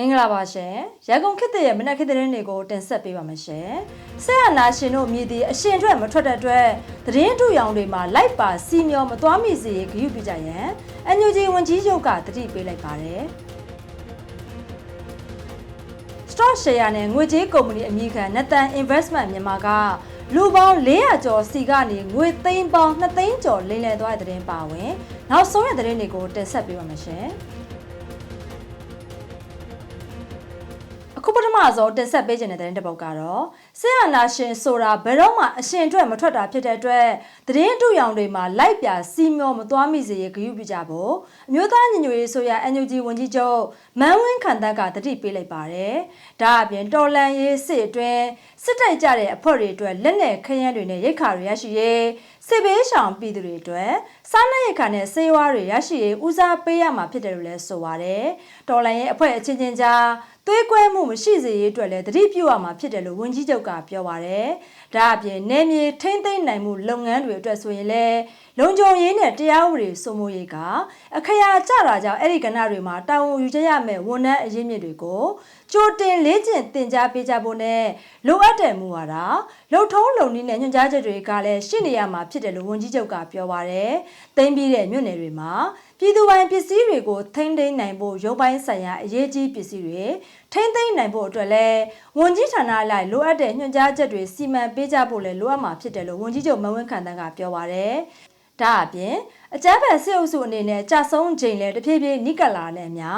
မင်္ဂလာပါရှင်ရန်ကုန်ခေတ်သစ်ရဲ့မနက်ခေတ်သတင်းတွေကိုတင်ဆက်ပေးပါမယ်ရှင်ဆက်အနာရှင်တို့မြည်သည့်အရှင်အတွက်မထွက်တဲ့အတွက်သတင်းထူရောင်တွေမှာလိုက်ပါစီမျောမသွားမိစေဂရုပြုကြရန်အန်ယူဂျီဝန်ကြီးချုပ်ကတတိပေးလိုက်ပါတယ် stock share နဲ့ငွေကြေးကုမ္ပဏီအမည်ခံနတန် investment မြန်မာကလူပေါင်း400ကျော်စီကနေငွေသိန်းပေါင်း2သိန်းကျော်လိမ်လည်သွားတဲ့သတင်းပါဝင်နောက်ဆုံးရတဲ့သတင်းတွေကိုတင်ဆက်ပေးပါမယ်ရှင် ထမဆုံးတင်ဆက်ပေးခြင်းတဲ့သတင်းတစ်ပုဒ်ကတော့ ဆေးအာနာရှင်ဆိုတာဘယ်တော့မှအရှင်အတွက်မထွက်တာဖြစ်တဲ့အတွက်သတင်းအတူရောင်တွေမှာလိုက်ပြစီမျောမသွားမိစေရဂရုပြုကြဖို့အမျိုးသားညီညွတ်ရေးဆိုရ NUG ဝန်ကြီးချုပ်မန်းဝင်းခန်တက်ကတတိပေးလိုက်ပါတယ်။ဒါအပြင်တော်လန်ရေးစစ်အတွင်းစစ်တိုက်ကြတဲ့အဖွဲ့တွေအတွက်လက်နက်ခရမ်းတွေနဲ့ရိတ်ခါတွေရရှိရေးစစ်ဘေးရှောင်ပြည်သူတွေအတွက်စားနပ်ရိက္ခာနဲ့ဆေးဝါးတွေရရှိရေးဦးစားပေးရမှာဖြစ်တယ်လို့လည်းဆိုပါတယ်။တော်လန်ရေးအဖွဲ့အချင်းချင်းကြားသွေးကွဲမှုမရှိစေရေးအတွက်လည်းတတိပြုရမှာဖြစ်တယ်လို့ဝန်ကြီးချုပ်ကပြောပါတယ်။ဒါအပြင်နေမြေထိမ့်သိမ့်နိုင်မှုလုပ်ငန်းတွေအတွက်ဆိုရင်လည်းလုံခြုံရေးနဲ့တရားဥပဒေစိုးမိုးရေးကအခရာကျတာကြောင့်အဲ့ဒီကဏ္ဍတွေမှာတာဝန်ယူကြရမယ့်ဝန်ထမ်းအရင်းမြစ်တွေကို ကြိုတင်လေးကျင့်တင် जा ပေးကြဖို့နဲ့လိုအပ်တဲ့မူဝါဒလုံထုံးလုံနည်းနဲ့ညွှန်ကြားချက်တွေကလည်းရှိနေရမှာဖြစ်တယ်လို့ဝန်ကြီးချုပ်ကပြောပါတယ်။သိမ်းပြီးတဲ့မြို့နယ်တွေမှာပြည်သူပိုင်ပစ္စည်းတွေကိုထိန်းသိမ်းနိုင်ဖို့ရုပ်ပိုင်းဆိုင်ရာအရေးကြီးပစ္စည်းတွေထိန်းသိမ်းနိုင်ဖို့အတွက်လည်းဝန်ကြီးဌာနအလိုက်လိုအပ်တဲ့ညွှန်ကြားချက်တွေစီမံပေးကြဖို့လည်းလိုအပ်မှာဖြစ်တယ်လို့ဝန်ကြီးချုပ်မဝင်းခန့်တန်းကပြောပါတယ်။ဒါအပြင် အကြမ်းဖက်စစ်အုပ်စုအနေနဲ့ကြဆုံးချိန်လဲတဖြည်းဖြည်းနိကလာနဲ့အမျှ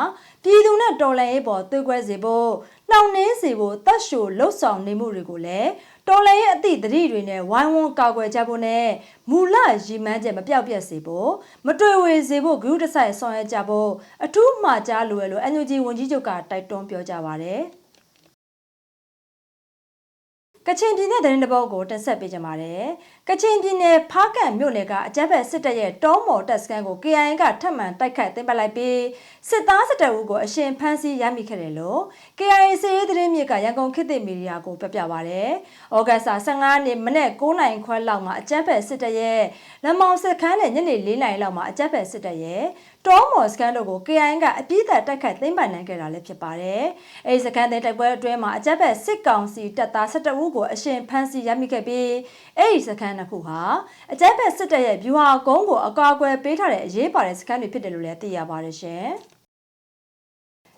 ပြည်သူနဲ့တော်လှန်ရေးပေါ်သွေးကွဲစေဖို့နှောင့်နှေးစေဖို့တတ်ရှိုလှုပ်ဆောင်နေမှုတွေကိုလည်းတော်လှန်ရေးအသည့်တတိတွေနဲ့ဝိုင်းဝန်းကာကွယ်ကြဖို့နဲ့မူလရည်မှန်းချက်မပြောက်ပြက်စေဖို့မတွေ့ဝေစေဖို့ဂရုတစိုက်ဆောင်ရွက်ကြဖို့အထူးမှာကြားလိုရလို့ NUG ဝန်ကြီးချုပ်ကတိုက်တွန်းပြောကြားပါတယ်။ ကချင်ပြည်နယ်သတင်းတပုတ်ကိုတင်ဆက်ပေးကြပါမယ်။ကချင်ပြည်နယ်ဖားကန့်မြို့နယ်ကအကြမ်းဖက်စစ်တပ်ရဲ့တောမော်တပ်စခန်းကို KIA ကထပ်မံတိုက်ခိုက်သိမ်းပိုက်လိုက်ပြီးစစ်သားစစ်တပ်ဦးကိုအရှင်ဖမ်းဆီးရမိခဲ့တယ်လို့ KIA စစ်ရေးသတင်းမြစ်ကရန်ကုန်ခေတ်သစ်မီဒီယာကိုပြပြပါဗျ။ဩဂတ်စ်15နှစ်မနေ့9နိုင်ခွဲလောက်မှာအကြမ်းဖက်စစ်တပ်ရဲ့လမောင်စစ်ခန်းနဲ့ညနေ4နိုင်လောက်မှာအကြမ်းဖက်စစ်တပ်ရဲ့တောမော်စကန်တို့ကို KIA ကအပြည့်သက်တိုက်ခိုက်သိမ်းပိုက်နိုင်ခဲ့တာလည်းဖြစ်ပါတယ်။အဲဒီစကန်တဲ့တိုက်ပွဲအတွင်းမှာအကြမ်းဖက်စစ်ကောင်စီတပ်သား12ဦးကိုအရှင်ဖမ်းဆီးရမိခဲ့ပြီးအဲဒီစကန်နှစ်ခုဟာအကြမ်းဖက်စစ်တပ်ရဲ့ဗျူဟာကုန်းကိုအကာအကွယ်ပေးထားတဲ့အရေးပါတဲ့စကန်တွေဖြစ်တယ်လို့လည်းသိရပါတယ်ရှင်။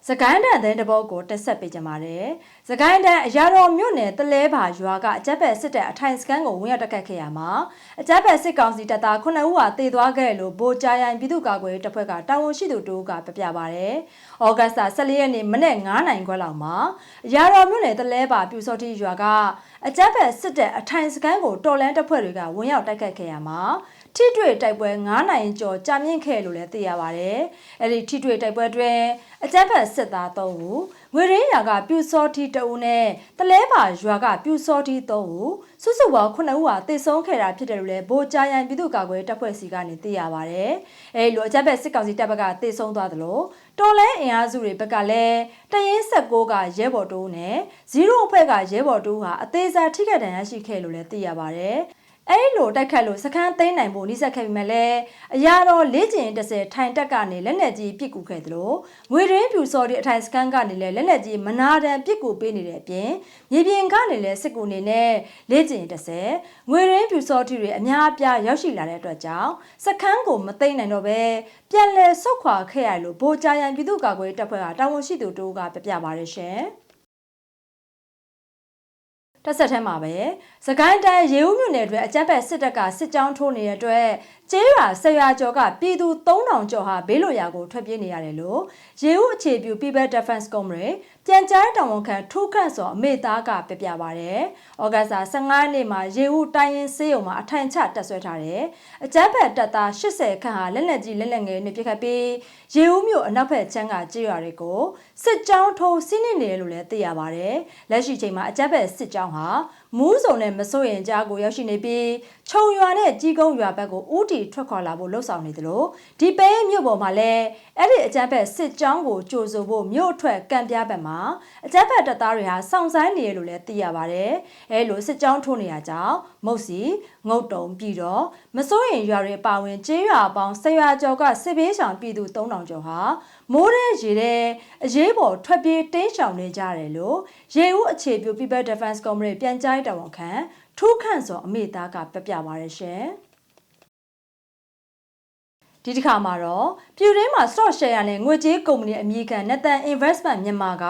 စကိုင်းတန်တဲ့တပုတ်ကိုတက်ဆက်ပေးကြပါတယ်။စကိုင်းတန်အရာတော်မြို့နယ်တလဲပါရွာကအကြက်ဘက်စစ်တပ်အထိုင်စကန်ကိုဝင်ရောက်တက်ခတ်ခဲ့ရမှာအကြက်ဘက်စစ်ကောင်စီတပ်သား9ဦးဟာတေသွားခဲ့လို့ဗိုလ်ကြားရိုင်ပြည်သူ့ကာကွယ်ရေးတပ်ဖွဲ့ကတာဝန်ရှိသူတို့ကပြပြပါတယ်။ဩဂတ်စ်14ရက်နေ့မနေ့9နိုင်ခွဲလောက်မှာအရာတော်မြို့နယ်တလဲပါပြူစောတိရွာကအကြက်ဘက်စစ်တပ်အထိုင်စကန်ကိုတော်လန်တပ်ဖွဲ့တွေကဝင်ရောက်တိုက်ခတ်ခဲ့ရမှာထိတွေ့တိုက်ပွဲ9နိုင်ကျော်ကြာမြင့်ခဲ့လို့လည်းသိရပါတယ်။အဲဒီထိတွေ့တိုက်ပွဲတွင် အကြမ်းဖက်စစ်သား3ဦးငွေရင်းရွာကပြူစောတီ2ဦးနဲ့တလဲပါရွာကပြူစောတီ3ဦးစုစုပေါင်း9ဦးဟာတေဆုံးခဲ့တာဖြစ်တယ်လို့လည်းဗိုလ်ကြားရန်ပြည်သူ့ကာကွယ်တပ်ဖွဲ့စီကနေသိရပါတယ်။အဲဒီလိုအကြမ်းဖက်စစ်ကောင်စီတပ်ဘက်ကတေဆုံးသွားသလိုတော်လဲအင်အားစုတွေဘက်ကလည်းတရင်16ကရဲဘော်တိုးနဲ့0အဖွဲ့ကရဲဘော်တိုးဟာအသေးစားထိခိုက်ဒဏ်ရာရှိခဲ့လို့လည်းသိရပါတယ်။ အဲ့လိုတိုက်ခတ်လို့စခန်းသိမ်းနိုင်ဖို့နှိစက်ခဲ့ပေမဲ့လည်းအရာတော်လေးကျင်30ထိုင်တက်ကနေလက်နက်ကြီးပစ်ကူခဲ့သလိုငွေရင်းပြူစော်ဒီအထိုင်စခန်းကနေလည်းလက်နက်ကြီးမနာတန်ပစ်ကူပေးနေတဲ့အပြင်မြေပြင်ကနေလည်းစစ်ကူနေနဲ့လေးကျင်30ငွေရင်းပြူစော်တီတွေအများအပြားရောက်ရှိလာတဲ့အတွက်ကြောင့်စခန်းကိုမသိမ်းနိုင်တော့ပဲပြန်လည်ဆုတ်ခွာခဲ့ရလို့ဗိုလ်ကြရန်ပြည်သူ့ကာကွယ်တပ်ဖွဲ့ကတာဝန်ရှိသူတို့ကပြပြပါရရှင်။ တစ်ဆက်တည်းမှာပဲစကိုင်းတိုင်းရေဦးမြို့နယ်အတွင်းအကြမ်းဖက်စစ်တပ်ကစစ်ကြောင်းထိုးနေတဲ့အတွက် ကျေးရွာဆရာကျော်ကပြည်သူ3000ကျော်ဟာဘေးလွတ်ရာကိုထွက်ပြေးနေရတယ်လို့ရေဦးအခြေပြု People Defense Comrade ပြန်ကြားတာဝန်ခံထူးခန့်စောအမေသားကပြပြပါဗျ။ဩဂတ်စ်15ရက်နေ့မှာရေဦးတိုင်းရင်စေးရုံမှာအထိုင်ချတက်ဆွဲထားတယ်။အကြမ်းဖက်တပ်သား80ခန့်ဟာလက်လက်ကြီးလက်လက်ငယ်နဲ့ပြစ်ခတ်ပြီးရေဦးမြို့အနောက်ဘက်ချမ်းကကျေးရွာတွေကိုစစ်ကြောင်းထိုးစီးနင်းနေတယ်လို့လည်းသိရပါတယ်။လက်ရှိချိန်မှာအကြမ်းဖက်စစ်ကြောင်းဟာ မူးစုံနဲ့မစိုးရင်ကြားကိုရောက်ရှိနေပြီးခြုံရွာနဲ့ကြီးကုန်းရွာဘက်ကိုဦးတီထွက်ခွာလာဖို့လှုံ့ဆော်နေသလိုဒီပဲမြို့ပေါ်မှာလည်းအဲ့ဒီအကြမ်းဖက်စစ်ကြောင်းကိုကြိုဆိုဖို့မြို့ထွက်ကံပြားဘက်မှာအကြမ်းဖက်တပ်သားတွေဟာစောင့်ဆိုင်းနေရလို့လည်းသိရပါတယ်။အဲလိုစစ်ကြောင်းထိုးနေရကြောင်းမုတ်စီငုတ်တုံပြီးတော့မစိုးရင်ရွာတွေပါဝင်ကျေးရွာပေါင်းဆယ်ရွာကျော်ကစစ်ဘေးရှောင်ပြည်သူ3000ကျော်ဟာ မိုးတဲ့ရေတဲ့အရေးပေါ်ထွက်ပြေးတင်းရှောင်နေကြတယ်လို့ရေဦးအခြေပြု People Defense Community ပြန်ကြားရေးတာဝန်ခံထူးခန့်စောအမေသားကပြပြပါရရှင်။ဒီတစ်ခါမှာတော့ပြည်တွင်းမှာ stock share နဲ့ငွေကြေးကုမ္ပဏီအမည်ခံ Nathan Investment မြန်မာက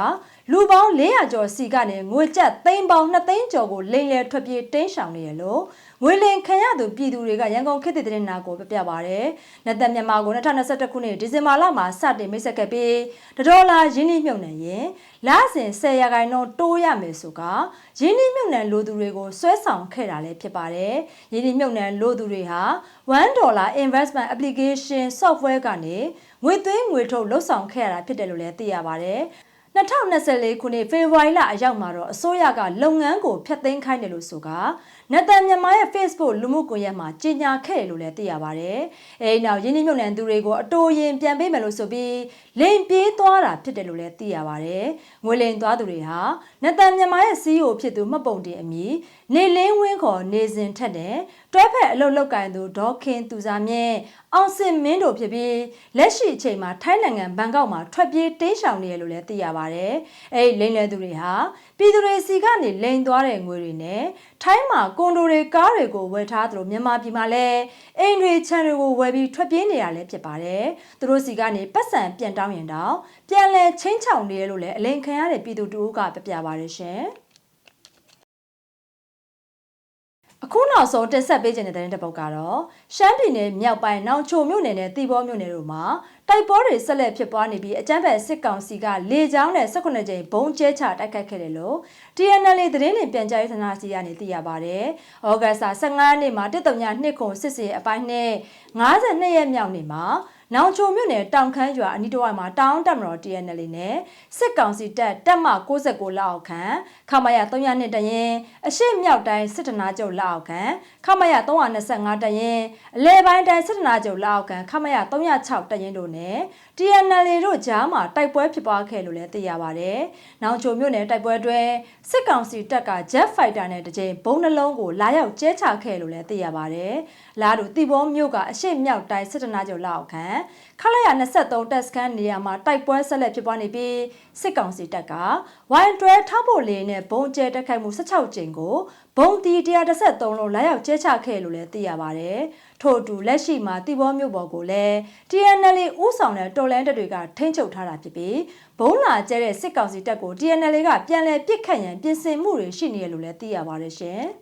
လူပေါင်း400ကျော်စီကနေငွေကျပ်သိန်းပေါင်း2သိန်းကျော်ကိုလိမ်လည်ထွက်ပြေးတင်းရှောင်နေရလို့ငွေလင်ခံရသူပြည်သူတွေကရန်ကုန်ခေတ်သစ်သတင်းနာကိုပြပြပါရယ်။နတ်သက်မြန်မာကို2021ခုနှစ်ဒီဇင်ဘာလမှာစတင်မိတ်ဆက်ခဲ့ပြီးဒေါ်လာရင်းနှီးမြှုပ်နှံရင်လစဉ်10ရာခိုင်နှုန်းတိုးရမယ်ဆိုကရင်းနှီးမြှုပ်နှံလိုသူတွေကိုဆွဲဆောင်ခဲ့တာလည်းဖြစ်ပါတယ်။ရင်းနှီးမြှုပ်နှံလိုသူတွေဟာ1ဒေါ်လာ investment application software ကနေငွေသွင်းငွေထုတ်လှုပ်ဆောင်ခဲ့ရတာဖြစ်တယ်လို့လည်းသိရပါတယ်။ 2024ခုနှစ်ဖေဖော်ဝါရီလအရောက်မှာတော့အစိုးရကလုပ်ငန်းကိုဖျက်သိမ်းခိုင်းတယ်လို့ဆိုကနတ်တန်မြန်မာရဲ့ Facebook လူမှုကွန်ရက်မှာကြေညာခဲ့တယ်လို့လည်းသိရပါတယ်။အဲဒီနောက်ရင်းနှီးမြှုပ်နှံသူတွေကိုအတိုးရင်ပြန်ပေးမယ်လို့ဆိုပြီးလိန်ပြေးသွားတာဖြစ်တယ်လို့လည်းသိရပါတယ်။ငွေလိန်သွားသူတွေဟာနတ်တန်မြန်မာရဲ့ CEO ဖြစ်သူမှတ်ပုံတင်အမည်နေလင်းဝင်းခေါ်နေစဉ်ထက်တဲ့တွဲဖက်အလုပ်လုပ်ကိုင်သူဒေါခင်သူစားမြင့် အောင်စင်မင်းတို့ဖြစ်ပြီးလက်ရှိအချိန်မှာထိုင်းနိုင်ငံဘန်ကောက်မှာထွက်ပြေးတင်းရှောင်နေရလို့လည်းသိရပါတယ်။အဲဒီလိန်လဲသူတွေဟာပြည်သူတွေစီကနေလိန်သွားတဲ့ငွေတွေနဲ့ထိုင်းမှာကွန်ဒိုတွေကားတွေကိုဝယ်ထားသလိုမြန်မာပြည်မှာလည်းအိမ်တွေခြံတွေကိုဝယ်ပြီးထွက်ပြေးနေတာလည်းဖြစ်ပါတယ်။သူတို့စီကနေပတ်စံပြန်တောင်းရင်တော့ပြန်လဲချင်းချောင်နေရလို့လည်းအလိန်ခံရတဲ့ပြည်သူတို့ကပြပြပါတယ်ရှင်။ အခုနောက်ဆုံးတက်ဆက်ပေးခြင်းတဲ့တဲ့ပုတ်ကတော့ရှမ်းပြည်နယ်မြောက်ပိုင်းနောင်ချိုမြို့နယ်နဲ့တီဘောမြို့နယ်တို့မှာတိုက်ပွဲတွေဆက်လက်ဖြစ်ပွားနေပြီးအကြမ်းဖက်စစ်ကောင်စီကလေကြောင်းနဲ့18ကြိမ်ဘုံကျဲချတိုက်ခတ်ခဲ့တယ်လို့ TNL သတင်းနဲ့ပြန်ကြားရေးဌာနစီကနေသိရပါတယ်။ဩဂတ်စ်15ရက်နေ့မှာတစ်တုံညနှစ်ခုစစ်စီအပိုင်းနဲ့52ရက်မြောက်နေ့မှာ နောင်ချိုမြို့နယ်တောင်ခမ်းရွာအနီးတစ်ဝိုက်မှာတောင်တက်မတော် TNL နဲ့စစ်ကောင်စီတပ်တပ်မ69လောက်ခန့်ခမရ302တရင်အရှိမြောက်တိုင်းစစ်တနာကျုပ်လောက်ခန့်ခမရ325တရင်အလဲပိုင်းတိုင်းစစ်တနာကျုပ်လောက်ခန့်ခမရ306တရင်တို့နဲ့ TNL တို့ကြားမှာတိုက်ပွဲဖြစ်ပွားခဲ့လို့လည်းသိရပါတယ်။နောင်ချိုမြို့နယ်တိုက်ပွဲတွင်စစ်ကောင်စီတပ်က Jet Fighter နဲ့တကြိမ်ဘုံနှလုံးကိုလာရောက်ကျဲချခဲ့လို့လည်းသိရပါတယ်။လာတူတီဘောမြို့ကအရှိမြောက်တိုင်းစစ်တနာကျုပ်လောက်ခန့်ခလာရ23တပ်စခန်းနေရာမှာတိုက်ပွဲဆက်လက်ဖြစ်ပွားနေပြီးစစ်ကောင်စီတပ်ကဝိုင်တွဲထောက်ဖို့လေနဲ့ဘုံကျဲတက်ခိုက်မှု16ကြိမ်ကိုဘုံတီ133လုံးလာရောက်ကျဲချခဲ့လို့လည်းသိရပါတယ်။ထို့အတူလက်ရှိမှာတီဘောမြို့ပေါ်ကိုလည်း TNL ဥဆောင်တဲ့တော်လန်တပ်တွေကထိန်းချုပ်ထားတာဖြစ်ပြီးဘုံလာကျဲတဲ့စစ်ကောင်စီတပ်ကို TNL ကပြန်လည်ပစ်ခတ်ရန်ပြင်ဆင်မှုတွေရှိနေရလို့လည်းသိရပါတယ်ရှင်။